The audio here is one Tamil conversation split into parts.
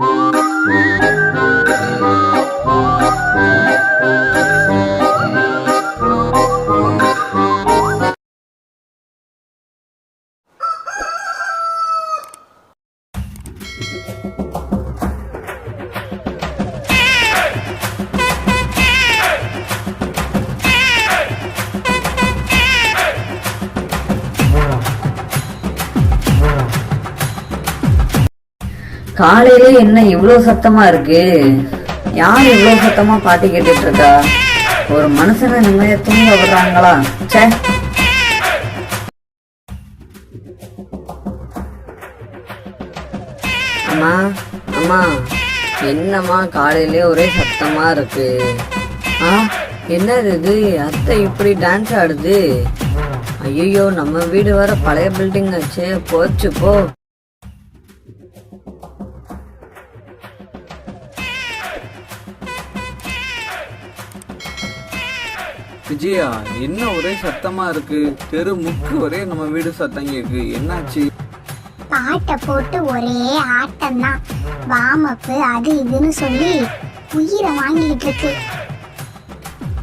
Música காலையில என்ன இவ்வளவு சத்தமா இருக்கு? யார் இவ்வளவு சத்தமா பாட்டு கேட்டுட்டு இருக்கா ஒரு மனுஷனை நிம்மதியா தூங்க விடுறாங்களா? ச்சே. அம்மா அம்மா என்னம்மா காலையிலே ஒரே சத்தமா இருக்கு? ஆ என்னது இது? அத்தை இப்படி டான்ஸ் ஆடுது? ஐயோ நம்ம வீடு வர பழைய பில்டிங் ஆச்சு போச்சு போ. விஜயா என்ன ஒரே சத்தமா இருக்கு? தெரு முக்கு ஒரே நம்ம வீடு சத்தம் கேக்கு. என்னாச்சு? பாட்டை போட்டு ஒரே ஆட்டம் தான் வாமப்பு அது இதுன்னு சொல்லி உயிரை வாங்கிட்டு இருக்கு.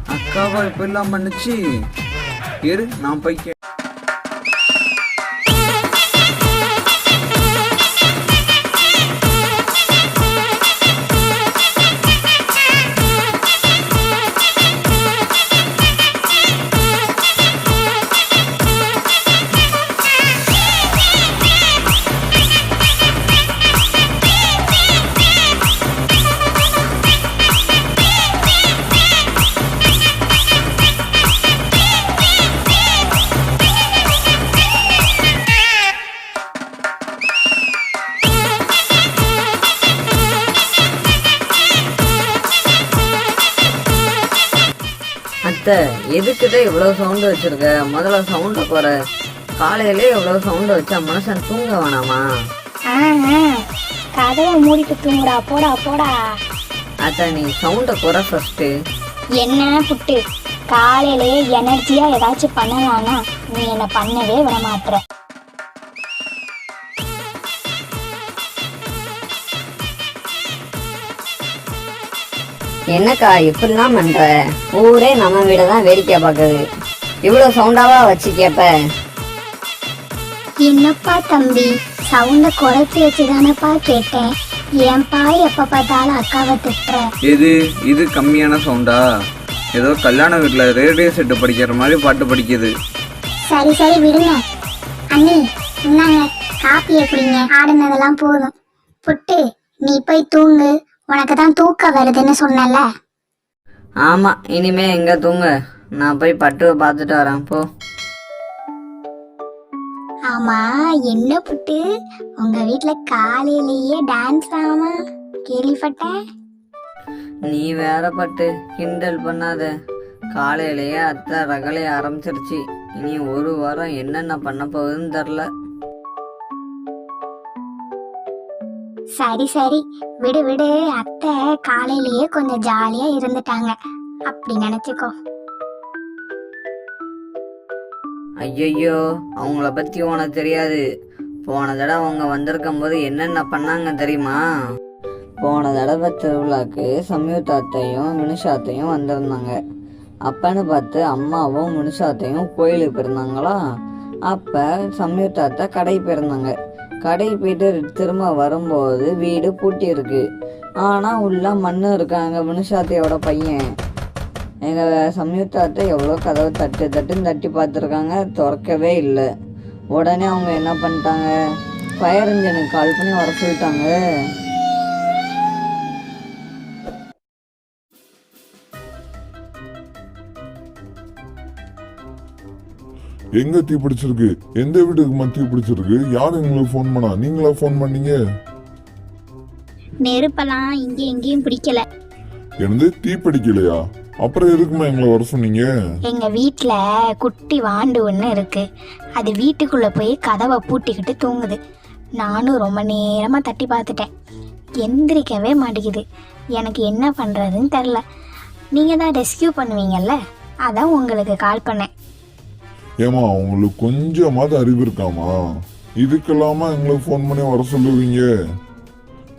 அக்காவா இப்ப எல்லாம் பண்ணுச்சு? இரு நான் போய் அத்தை எதுக்கிட்ட இவ்வளவு சவுண்ட் வச்சிருக்க? முதல்ல சவுண்ட குறை காலையிலே இவ்வளவு சவுண்ட் வச்சா மனுஷன் தூங்க வேணாமா? கதவை மூடிட்டு தூங்குடா போடா போடா. அத்தை நீ சவுண்ட குறை ஃபர்ஸ்ட் என்ன புட்டு? காலையிலே எனர்ஜியா ஏதாச்சும் பண்ணலாம்னா நீ என்ன பண்ணவே விட மாட்ற. என்னக்கா இப்படிலாம் பண்ற? ஊரே நம்ம வீட தான் வேடிக்கை பார்க்குது. இவ்வளவு சவுண்டாவா வச்சு கேப்ப? என்னப்பா தம்பி சவுண்ட குறைச்சி வச்சுதானப்பா கேட்டேன். ஏன்பா எப்ப பார்த்தாலும் அக்காவை திட்டுற? எது? இது கம்மியான சவுண்டா? ஏதோ கல்யாண வீட்டுல ரேடியோ செட்டு படிக்கிற மாதிரி பாட்டு படிக்குது. சரி சரி விடுங்க. அண்ணி இந்தாங்க காப்பி எப்படிங்க? ஆடுனதெல்லாம் போதும். புட்டு நீ போய் தூங்கு. உனக்கு தான் தூக்கம் வருதுன்னு சொன்னல ஆமா இனிமே எங்க தூங்க? நான் போய் பட்டுவை பார்த்துட்டு வரேன் போ. ஆமா என்ன புட்டு? உங்க வீட்ல காலையிலேயே டான்ஸ் ஆமா? கேள்விப்பட்டேன் நீ வேற பட்டு கிண்டல் பண்ணாத. காலையிலேயே அத்தை ரகலைய ஆரம்பிச்சிருச்சு. இனி ஒரு வாரம் என்னென்ன பண்ண போகுதுன்னு தெரில சரி சரி. விடு விடு. அத்தை காலையிலேயே கொஞ்சம் ஜாலியா இருந்துட்டாங்க. அப்படி நினைச்சுக்கோ. ஐயையோ அவங்கள பத்தி உனக்கு தெரியாது. போன தடவை அவங்க வந்திருக்கும் போது என்னென்ன பண்ணாங்க தெரியுமா? போன தடவை திருவிழாக்கு சம்யுக்தாத்தையும் மினுஷாத்தையும் வந்திருந்தாங்க. அப்பன்னு பார்த்து அம்மாவும் மினுஷாத்தையும் கோயிலுக்கு போயிருந்தாங்களா? அப்போ சம்யுக்தாத்தை கடை போயிருந்தாங்க. கடை போயிட்டு திரும்ப வரும்போது வீடு பூட்டி இருக்கு ஆனால் உள்ள மண்ணு இருக்காங்க மனுஷாத்தையோட பையன். எங்கள் சம்யுக்தாத்தை எவ்வளோ கதவை தட்டு தட்டுன்னு தட்டி பார்த்துருக்காங்க திறக்கவே இல்லை. உடனே அவங்க என்ன பண்ணிட்டாங்க? ஃபயர் இன்ஜினுக்கு கால் பண்ணி வர சொல்லிட்டாங்க. எங்க தீ பிடிச்சிருக்கு? எந்த வீட்டுக்குமா தீ பிடிச்சிருக்கு? யார் எங்களுக்கு ஃபோன் பண்ணா? நீங்களா ஃபோன் பண்ணீங்க? நெருப்பெல்லாம் இங்கே எங்கேயும் பிடிக்கல. எனது தீ பிடிக்கலையா? அப்புறம் எதுக்குமா எங்களை வர சொன்னீங்க? எங்க வீட்ல குட்டி வாண்டு ஒன்று இருக்கு. அது வீட்டுக்குள்ள போய் கதவை பூட்டிக்கிட்டு தூங்குது. நானும் ரொம்ப நேரமா தட்டி பார்த்துட்டேன். எந்திரிக்கவே மாட்டேங்குது. எனக்கு என்ன பண்றதுன்னு தெரில நீங்க தான் ரெஸ்கியூ பண்ணுவீங்கல்ல? அதான் உங்களுக்கு கால் பண்ணேன். ஏமா உங்களுக்கு கொஞ்சமாவது அறிவு இருக்காமா இதுக்கெல்லாமா எங்களுக்கு ஃபோன் பண்ணி வர சொல்லுவீங்க?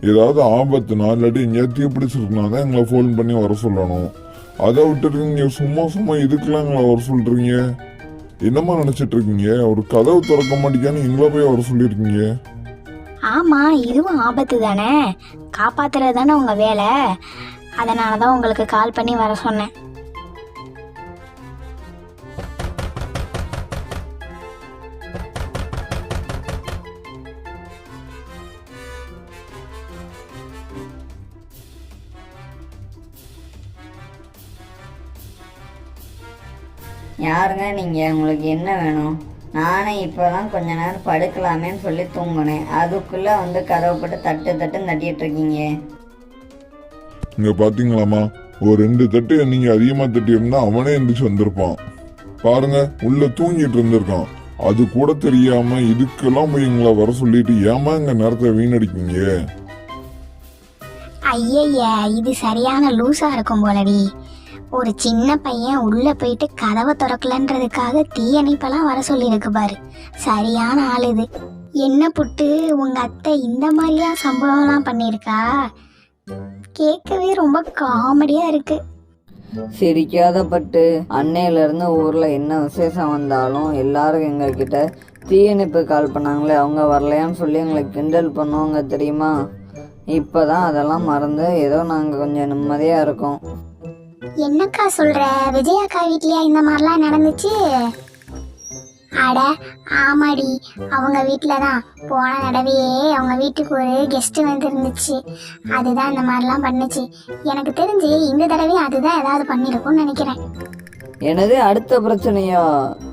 ஏதாவது ஆபத்துனா இல்லாட்டி எங்கேயாவது தீப்பிடிச்சிருக்குனா தான் எங்களை ஃபோன் பண்ணி வர சொல்லணும். அதை விட்டுட்டு சும்மா சும்மா இதுக்கெல்லாம் எங்களை வர சொல்கிறீங்க என்னம்மா நினச்சிட்டு இருக்கீங்க ஒரு கதவு திறக்க மாட்டேங்கான்னு எங்களை போய் வர சொல்லியிருக்கீங்க? ஆமாம் இதுவும் ஆபத்து தானே? காப்பாத்துறது தானே உங்கள் வேலை. அதனால தான் உங்களுக்கு கால் பண்ணி வர சொன்னேன். யாருங்க நீங்கள் உங்களுக்கு என்ன வேணும்? நானே இப்போ தான் கொஞ்ச நேரம் படுக்கலாமேன்னு சொல்லி தூங்கினேன். அதுக்குள்ளே வந்து கதவை போட்டு தட்டு தட்டுன்னு தட்டிட்டு இருக்கீங்க. இங்க பாத்தீங்களாமா ஒரு ரெண்டு தட்டு நீங்க அதிகமா தட்டி இருந்தா அவனே எந்திரிச்சு வந்திருப்பான். பாருங்க உள்ள தூங்கிட்டு இருந்திருக்கான். அது கூட தெரியாம இதுக்கெல்லாம் போய் எங்களை வர சொல்லிட்டு ஏமா எங்க நேரத்தை வீணடிக்கீங்க ஐயய்ய இது சரியான லூஸாக இருக்கும் போலடி. ஒரு சின்ன பையன் உள்ளே போயிட்டு கதவை திறக்கலன்றதுக்காக தீயணைப்பெல்லாம் வர சொல்லியிருக்கு பாரு. சரியான ஆள் இது. என்ன புட்டு உங்கள் அத்தை இந்த மாதிரியா சம்பவம்லாம் பண்ணியிருக்கா? கேட்கவே ரொம்ப காமெடியாக இருக்குது சிரிக்காத பட்டு அன்னையிலேருந்து ஊரில் என்ன விசேஷம் வந்தாலும் எல்லாரும் எங்ககிட்ட தீயணைப்பு கால் பண்ணாங்களே அவங்க வரலையான்னு சொல்லி எங்களை கிண்டல் பண்ணுவாங்க தெரியுமா? இப்போ தான் அதெல்லாம் மறந்து ஏதோ நாங்கள் கொஞ்சம் நிம்மதியாக இருக்கோம். என்னக்கா சொல்ற? விஜயாக்கா வீட்லயா? இந்த மாதிரிலாம் நடந்துச்சு? அட ஆமாடி. அவங்க வீட்டில் தான் போன தடவையே அவங்க வீட்டுக்கு ஒரு கெஸ்ட் வந்து இருந்துச்சு அதுதான் இந்த மாதிரிலாம் பண்ணுச்சு. எனக்கு தெரிஞ்சு இந்த தடவையும் அதுதான் ஏதாவது பண்ணியிருக்கும்னு நினைக்கிறேன். எனது அடுத்த பிரச்சனையா?